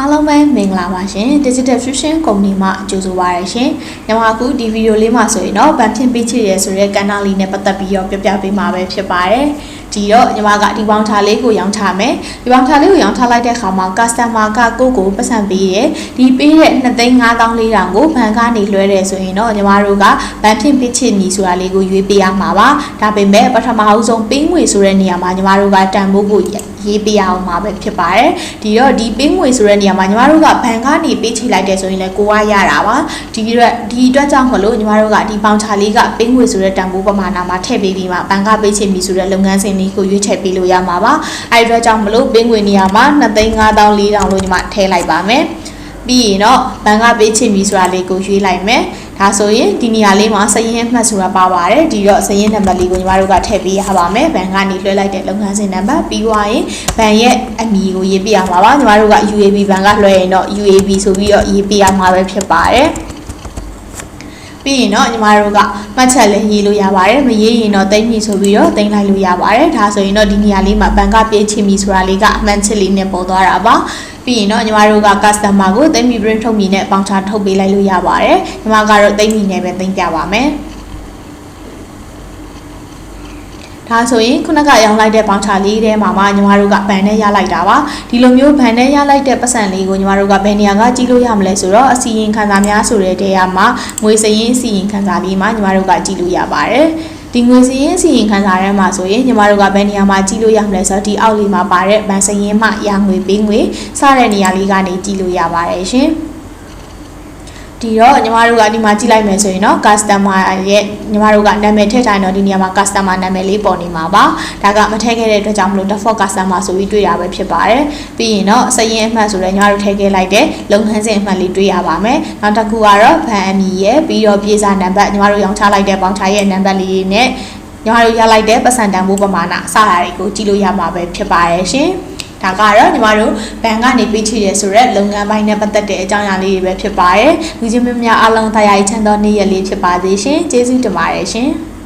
အားလုံးပဲမင်္ဂလာပါရှင် Digital Fusion Company မှကြိုဆိုပါရရှင်ညီမအခုဒီဗီဒီယိုလေးမှာဆိုရင်တော့ဗန်ဖြင့်ပေးချစ်ရဲဆိုတဲ့ကဏ္ဍလေးနဲ့ပတ်သက်ပြီးတော့ပြောပြပေးမှာပဲဖြစ်ပါတယ်ဒီတော့ညီမကဒီပေါင်းထားလေးကိုရောင်းထားမယ်ဒီပေါင်းထားလေးကိုရောင်းထားလိုက်တဲ့အခါမှာ customer ကကိုယ့်ကိုပတ်စံပေးတယ်ဒီပေးတဲ့2,500,000ကိုဘဏ်ကနေလွှဲတယ်ဆိုရင်တော့ညီမတို့ကဗန်ဖြင့်ပေးချစ်မည်ဆိုတာလေးကိုရွေးပေးရမှာပါဒါပေမဲ့ပထမအဆုံးပေးငွေဆိုတဲ့နေရာမှာညီမတို့ကတန်ဖိုးကိုရေးပေးရအောင်မှာပဲဖြစ်ပါတယ်ဒီတော့ဒီပေးငွေဆိုတဲ့နေရာမှာညီမတို့ကဘဏ်ကနေပေးချေလိုက်တယ်ဆိုရင်လည်းကိုကရတာပါဒီအတွက်ဒီအတွက်ကြောင့်မလို့ညီမတို့ကဒီပေါင်ချာလေးကပေးငွေဆိုတဲ့တန်ဖိုးပမာဏမှာထည့်ပေးပြီးမှဘဏ်ကပေးချေပြီဆိုတဲ့လုပ်ငန်းစဉ်လေးကိုရွေးချယ်ပေးလို့ရမှာပါအဲဒီအတွက်ကြောင့်မလို့ပေးငွေနေရာမှာ2,500,000 4,000လို့ညီမထည့်လိုက်ပါမယ် ပြီးရင်တော့ဘဏ်ကပေးချင်ပြီဆိုတာလေးကိုရွေးလိုက်မယ်ဒါဆိုရင်ဒီနေရာလေးမှာစရင်မှတ်ဆိုတာပါပါတယ်ဒီတော့စရင်နံပါတ်လေးကိုညီမတို့ကထည့်ပေးရပါမယ်ဘဏ်ကနေလွှဲလိုက်တဲ့လုပ်ငန်းစဉ်နံပါတ်ပြီးသွားရင်ဘဏ်ရဲ့အမည်ကိုရေးပြရမှာပါညီမတို့က UAB ဘဏ်ကလွှဲရင်တော့ UAB ဆိုပြီးတော့ရေးပြရမှာပဲဖြစ်ပါတယ် ပြီးရင်တော့ညီမတို့ကမှတ်ချက်လည်းရေးလို့ရပါတယ်မရေးရင်တော့တိမ့်ပြီဆိုပြီးတော့တိမ့်လိုက်လို့ရပါတယ်ဒါဆိုရင်တော့ဒီနေရာလေးမှာဘဏ်ကပြေးချင်ပြီဆိုတာလေးကအမှန်ချက်လေးနဲ့ပေါ်သွားတာပါပြီးရင်တော့ညီမတို့က customer ကိုတိမ့်ပြီ print ထုတ်ပြီးနဲ့ပေါင်ချထုတ်ပေးလိုက်လို့ရပါတယ်ညီမကတော့တိမ့်ပြီနဲ့ပဲတိမ့်ပြပါမယ် ဒါဆိုရင်ခုနကရောင်းလိုက်တဲ့ပေါင်ချာလေးထဲမှာမှညီမတို့ကဗန်နဲ့ရလိုက်တာပါဒီလိုမျိုးဗန်နဲ့ရလိုက်တဲ့ပတ်စံလေးကိုညီမတို့ကဘယ်နေရာကကြည့်လို့ရမလဲဆိုတော့အစီရင်ခံစာများဆိုတဲ့တဲရမှာငွေစရင်အစီရင်ခံစာလေးမှာညီမတို့ကကြည့်လို့ရပါတယ်ဒီငွေစရင်စီရင်ခံစားရမှာဆိုရင်ညီမတို့ကဘယ်နေရာမှာကြည့်လို့ရမလဲဆိုတော့ဒီအောက်လေးမှာပါတဲ့ဗန်စရင်မှရငွေပေးငွေစတဲ့နေရာလေးကနေကြည့်လို့ရပါတယ်ရှင် ဒီတော့ညီမတို့ကဒီမှာကြည့်လိုက်မယ်ဆိုရင်တော့ customer ရဲ့ညီမတို့ကနာမည်ထည့်ထားရင်တော့ဒီနေရာမှာ customer နာမည်လေးပေါ်နေမှာပါဒါကမထည့်ခဲ့တဲ့အတွက်ကြောင့်မလို့ default customer ဆိုပြီးတွေ့ရပဲဖြစ်ပါတယ်ပြီးရင်တော့စရင်အမှတ်ဆိုလည်းညီမတို့ထည့်ခဲ့လိုက်တဲ့လုပ်ငန်းစဉ်အမှတ်လေးတွေ့ရပါမယ်နောက်တစ်ခုကတော့ဗန်အမီရဲ့ပြီးတော့ပြေစာနံပါတ်ညီမတို့ရောင်းချလိုက်တဲ့ပေါင်ချရဲ့နံပါတ်လေးနဲ့ညီမတို့ရလိုက်တဲ့ပတ်စံတန်ဖိုးပမာဏအစအရာတွေကိုကြည့်လို့ရမှာပဲဖြစ်ပါတယ်ရှင် ဒါကတော့ညီမတို့ဘဏ်ကနေပေးချေရဆိုတော့လုပ်ငန်းပိုင်းနဲ့ပတ်သက်တဲ့အကြောင်းအရာလေးတွေပဲဖြစ်ပါတယ်။လူချင်းမများအားလုံးတရားရည်ချမ်းသောနေ့ရက်လေးဖြစ်ပါသေးရှင်။ကျေးဇူးတင်ပါတယ်ရှင်။